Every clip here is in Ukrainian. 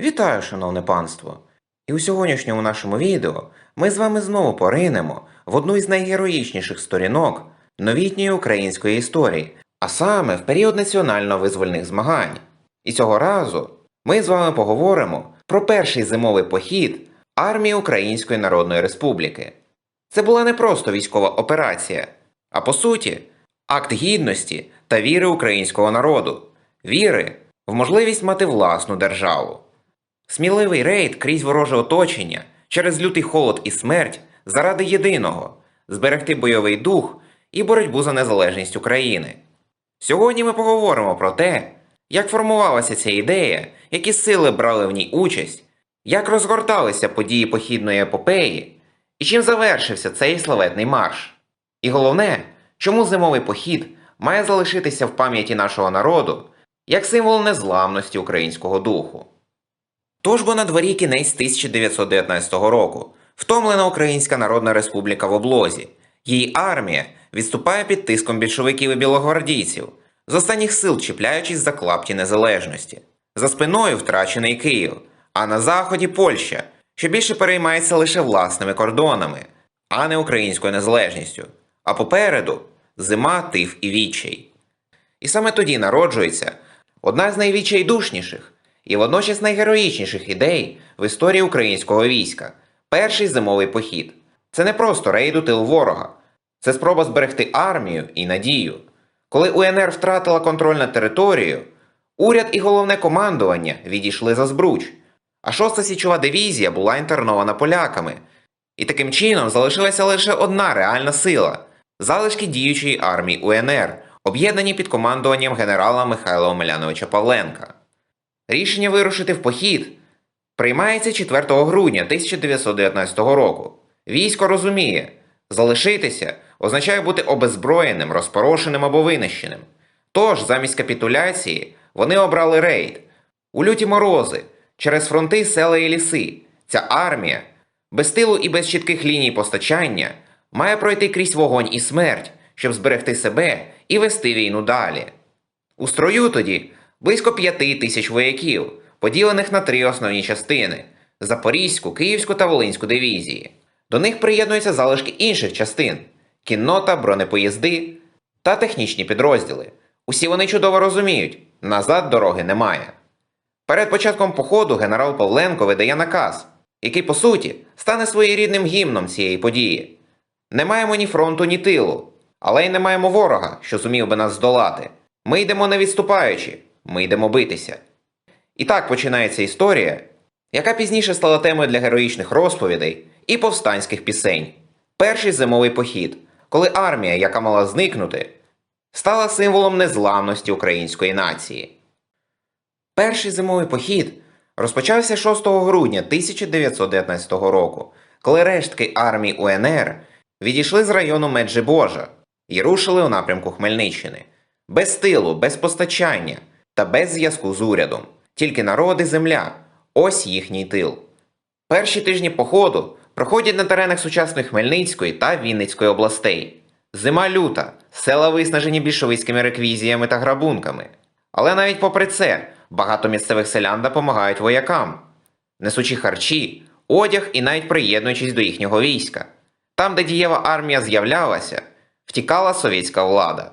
Вітаю, шановне панство! І у сьогоднішньому нашому відео ми з вами знову поринемо в одну із найгероїчніших сторінок новітньої української історії, а саме в період національно-визвольних змагань. І цього разу ми з вами поговоримо про перший зимовий похід армії Української Народної Республіки. Це була не просто військова операція, а по суті, акт гідності та віри українського народу, віри в можливість мати власну державу. Сміливий рейд крізь вороже оточення, через лютий холод і смерть заради єдиного зберегти бойовий дух і боротьбу за незалежність України. Сьогодні ми поговоримо про те, як формувалася ця ідея, які сили брали в ній участь, як розгорталися події похідної епопеї, і чим завершився цей славетний марш. І головне, чому зимовий похід має залишитися в пам'яті нашого народу як символ незламності українського духу. Тож бо на дворі кінець 1919 року втомлена Українська Народна Республіка в облозі. Її армія відступає під тиском більшовиків і білогвардійців, з останніх сил чіпляючись за клапті незалежності. За спиною втрачений Київ, а на заході Польща, що більше переймається лише власними кордонами, а не українською незалежністю. А попереду зима, тиф і відчай. І саме тоді народжується одна з найвідчайдушніших і водночас найгероїчніших ідей в історії українського війська перший зимовий похід. Це не просто рейд у тил ворога, це спроба зберегти армію і надію. Коли УНР втратила контроль над територією, уряд і головне командування відійшли за збруч, а 6-та січова дивізія була інтернована поляками. І таким чином залишилася лише одна реальна сила залишки діючої армії УНР, об'єднані під командуванням генерала Михайла Омеляновича Павленка. Рішення вирушити в похід приймається 4 грудня 1919 року. Військо розуміє, залишитися означає бути обезброєним, розпорошеним або винищеним. Тож, замість капітуляції, вони обрали рейд. У люті морози, через фронти, села і ліси, ця армія, без тилу і без чітких ліній постачання, має пройти крізь вогонь і смерть, щоб зберегти себе і вести війну далі. У строю тоді близько п'яти тисяч вояків, поділених на три основні частини Запорізьку, Київську та Волинську дивізії. До них приєднуються залишки інших частин кіннота, бронепоїзди та технічні підрозділи. Усі вони чудово розуміють, назад дороги немає. Перед початком походу генерал Павленко видає наказ, який, по суті, стане своєрідним гімном цієї події. Не маємо ні фронту, ні тилу, але й не маємо ворога, що зумів би нас здолати. Ми йдемо не відступаючи, ми йдемо битися. І так починається історія, яка пізніше стала темою для героїчних розповідей і повстанських пісень. Перший зимовий похід, коли армія, яка мала зникнути, стала символом незламності української нації. Перший зимовий похід розпочався 6 грудня 1919 року, коли рештки армії УНР відійшли з району Меджибожа і рушили у напрямку Хмельниччини. Без тилу, без постачання та без зв'язку з урядом. Тільки народ і земля ось їхній тил. Перші тижні походу проходять на теренах сучасної Хмельницької та Вінницької областей. Зима люта, села виснажені більшовицькими реквізіями та грабунками. Але навіть попри це, багато місцевих селян допомагають воякам, несучи харчі, одяг і навіть приєднуючись до їхнього війська. Там, де дієва армія з'являлася, втікала совєтська влада.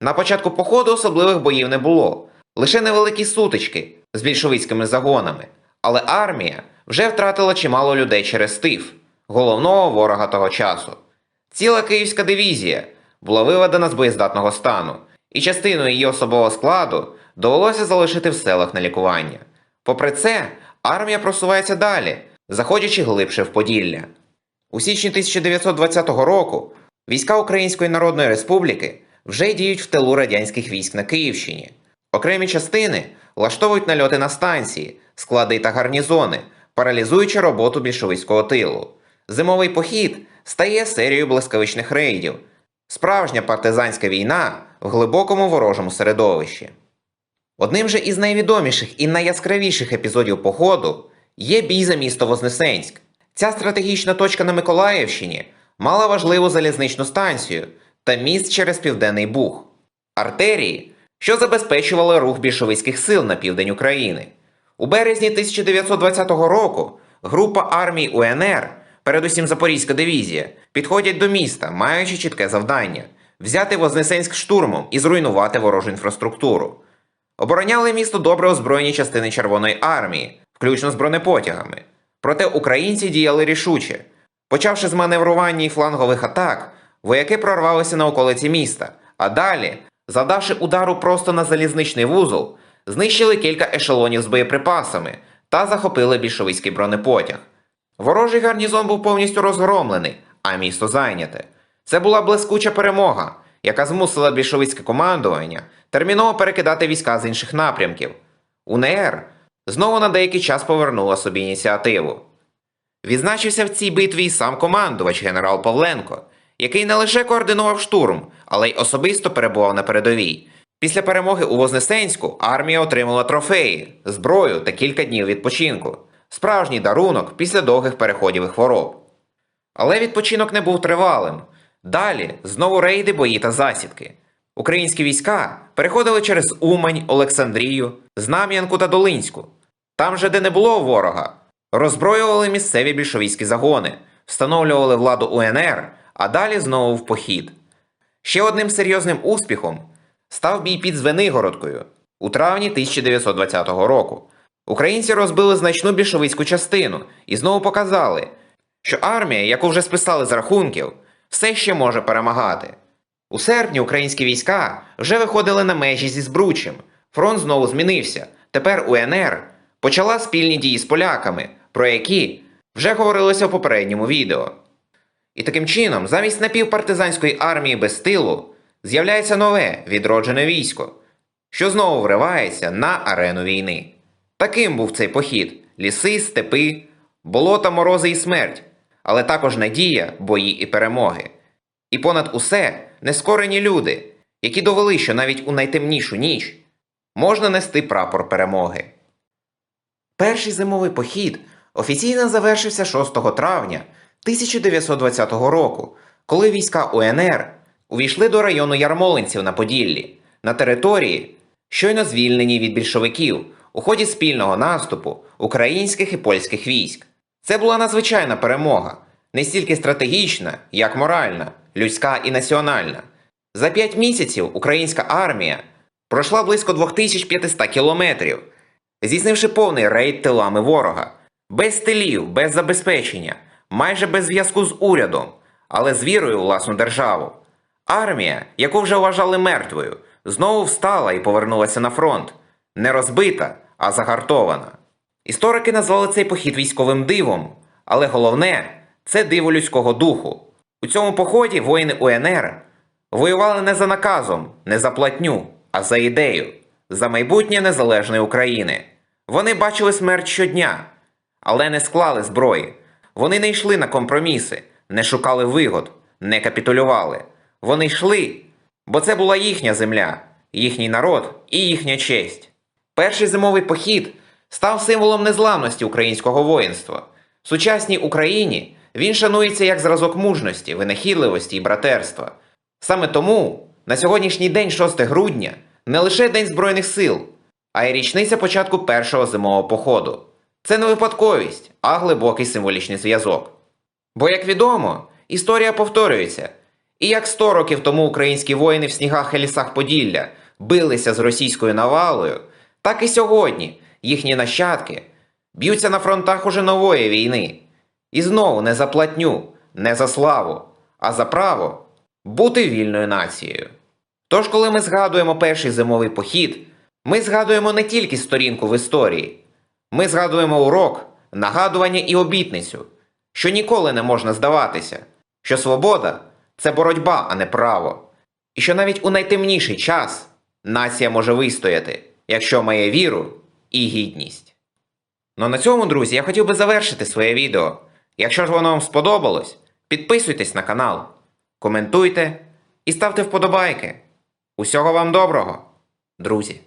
На початку походу особливих боїв не було, лише невеликі сутички з більшовицькими загонами, але армія вже втратила чимало людей через тиф, головного ворога того часу. Ціла київська дивізія була виведена з боєздатного стану, і частину її особового складу довелося залишити в селах на лікування. Попри це, армія просувається далі, заходячи глибше в Поділля. У січні 1920 року війська Української Народної Республіки вже діють в тилу радянських військ на Київщині. Окремі частини влаштовують нальоти на станції, склади та гарнізони, паралізуючи роботу більшовицького тилу. Зимовий похід стає серією блискавичних рейдів. Справжня партизанська війна в глибокому ворожому середовищі. Одним же із найвідоміших і найяскравіших епізодів походу є бій за місто Вознесенськ. Ця стратегічна точка на Миколаївщині мала важливу залізничну станцію та міст через Південний Буг, артерії, що забезпечували рух більшовицьких сил на південь України. У березні 1920 року група армій УНР, передусім Запорізька дивізія, підходять до міста, маючи чітке завдання взяти Вознесенськ штурмом і зруйнувати ворожу інфраструктуру. Обороняли місто добре озброєні частини Червоної армії, включно з бронепотягами. Проте українці діяли рішуче. Почавши з маневрування і флангових атак, вояки прорвалися на околиці міста, а далі, завдавши удару просто на залізничний вузол, знищили кілька ешелонів з боєприпасами та захопили більшовицький бронепотяг. Ворожий гарнізон був повністю розгромлений, а місто зайняте. Це була блискуча перемога, яка змусила більшовицьке командування терміново перекидати війська з інших напрямків. УНР знову на деякий час повернула собі ініціативу. Відзначився в цій битві і сам командувач генерал Павленко, який не лише координував штурм, але й особисто перебував на передовій. Після перемоги у Вознесенську армія отримала трофеї, зброю та кілька днів відпочинку. Справжній дарунок після довгих переходів і хвороб. Але відпочинок не був тривалим. Далі знову рейди, бої та засідки. Українські війська переходили через Умань, Олександрію, Знам'янку та Долинську. Там же, де не було ворога, роззброювали місцеві більшовицькі загони, встановлювали владу УНР, а далі знову в похід. Ще одним серйозним успіхом став бій під Звенигородкою у травні 1920 року. Українці розбили значну більшовицьку частину і знову показали, що армія, яку вже списали з рахунків, все ще може перемагати. У серпні українські війська вже виходили на межі зі Збручем. Фронт знову змінився. Тепер УНР почала спільні дії з поляками, про які вже говорилося в попередньому відео. І таким чином, замість напівпартизанської армії без тилу, з'являється нове відроджене військо, що знову вривається на арену війни. Таким був цей похід: ліси, степи, болота, морози і смерть, але також надія, бої і перемоги. І понад усе нескорені люди, які довели, що навіть у найтемнішу ніч можна нести прапор перемоги. Перший зимовий похід офіційно завершився 6 травня 1920 року, коли війська УНР увійшли до району Ярмолинців на Поділлі, на території, щойно звільнені від більшовиків у ході спільного наступу українських і польських військ. Це була надзвичайна перемога, не стільки стратегічна, як моральна, людська і національна. За п'ять місяців українська армія пройшла близько 2500 кілометрів, здійснивши повний рейд тилами ворога, без тилів, без забезпечення, майже без зв'язку з урядом, але з вірою у власну державу. Армія, яку вже вважали мертвою, знову встала і повернулася на фронт, не розбита, а загартована. Історики назвали цей похід військовим дивом, але головне це диво людського духу. У цьому поході воїни УНР воювали не за наказом, не за платню, а за ідею, за майбутнє незалежної України. Вони бачили смерть щодня, але не склали зброї. Вони не йшли на компроміси, не шукали вигод, не капітулювали. Вони йшли, бо це була їхня земля, їхній народ і їхня честь. Перший зимовий похід став символом незламності українського воїнства. В сучасній Україні він шанується як зразок мужності, винахідливості і братерства. Саме тому на сьогоднішній день, 6 грудня, не лише День Збройних сил, а й річниця початку першого зимового походу. Це не випадковість, а глибокий символічний зв'язок. Бо, як відомо, історія повторюється. І як 100 років тому українські воїни в снігах і лісах Поділля билися з російською навалою, так і сьогодні їхні нащадки б'ються на фронтах уже нової війни. І знову не за платню, не за славу, а за право бути вільною нацією. Тож, коли ми згадуємо перший зимовий похід, ми згадуємо не тільки сторінку в історії, ми згадуємо урок, нагадування і обітницю, що ніколи не можна здаватися, що свобода це боротьба, а не право, і що навіть у найтемніший час нація може вистояти, якщо має віру і гідність. Ну на цьому, друзі, я хотів би завершити своє відео. Якщо ж воно вам сподобалось, підписуйтесь на канал, коментуйте і ставте вподобайки. Усього вам доброго, друзі!